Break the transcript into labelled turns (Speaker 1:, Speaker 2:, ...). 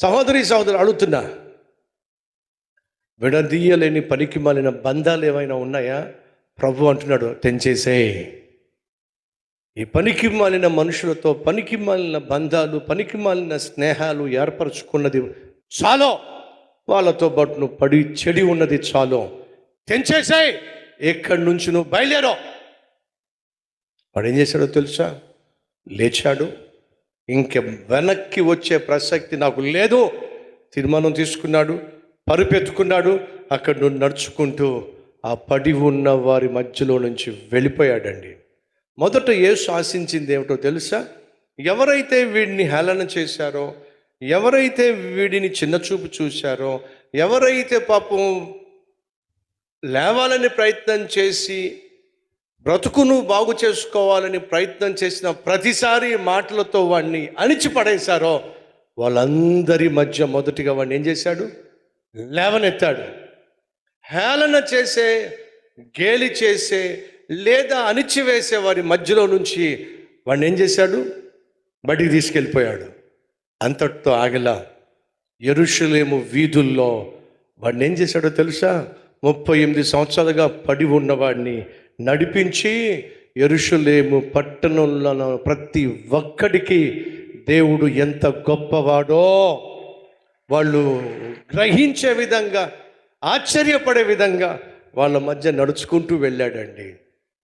Speaker 1: సహోదరి సహోదరు అడుగుతున్నా విడదీయలేని పనికి మాలిన బంధాలు ఏమైనా ఉన్నాయా? ప్రభు అంటున్నాడు తెంచేసే. ఈ పనికి మాలిన మనుషులతో పనికి మాలిన బంధాలు పనికి మాలిన స్నేహాలు ఏర్పరచుకున్నది చాలో. వాళ్ళతో పాటు నువ్వు పడి చెడి ఉన్నది చాలు. తెంచేసాయి ఎక్కడి నుంచి నువ్వు బయలుదేరో. వాడు ఏం చేశాడో తెలుసా? లేచాడు. ఇంక వెనక్కి వచ్చే ప్రసక్తి నాకు లేదు. తీర్మానం తీసుకున్నాడు పరుపెత్తుకున్నాడు. అక్కడ నుండి నడుచుకుంటూ ఆ పడి ఉన్న వారి మధ్యలో నుంచి వెళ్ళిపోయాడండి. మొదట యేసు ఆశించింది ఏమిటో తెలుసా? ఎవరైతే వీడిని హేళన చేశారో ఎవరైతే వీడిని చిన్నచూపు చూశారో ఎవరైతే పాపం లేవాలని ప్రయత్నం చేసి బ్రతుకును బాగు చేసుకోవాలని ప్రయత్నం చేసిన ప్రతిసారి మాటలతో వాడిని అణిచి పడేశారో వాళ్ళందరి మధ్య మొదటిగా వాడిని ఏం చేశాడు? లేవనెత్తాడు. హేళన చేసే గేలి చేసే లేదా అణిచివేసే వారి మధ్యలో నుంచి వాడిని ఏం చేశాడు? బడికి తీసుకెళ్ళిపోయాడు. అంతటితో ఆగలా ఎరుషులేము వీధుల్లో వాడిని ఏం చేశాడో తెలుసా? ముప్పై ఎనిమిది సంవత్సరాలుగా పడి ఉన్నవాడిని నడిపించి ఎరుషులేము పట్టణంలో ప్రతి ఒక్కడికి దేవుడు ఎంత గొప్పవాడో వాళ్ళు గ్రహించే విధంగా ఆశ్చర్యపడే విధంగా వాళ్ళ మధ్య నడుచుకుంటూ వెళ్ళాడండి.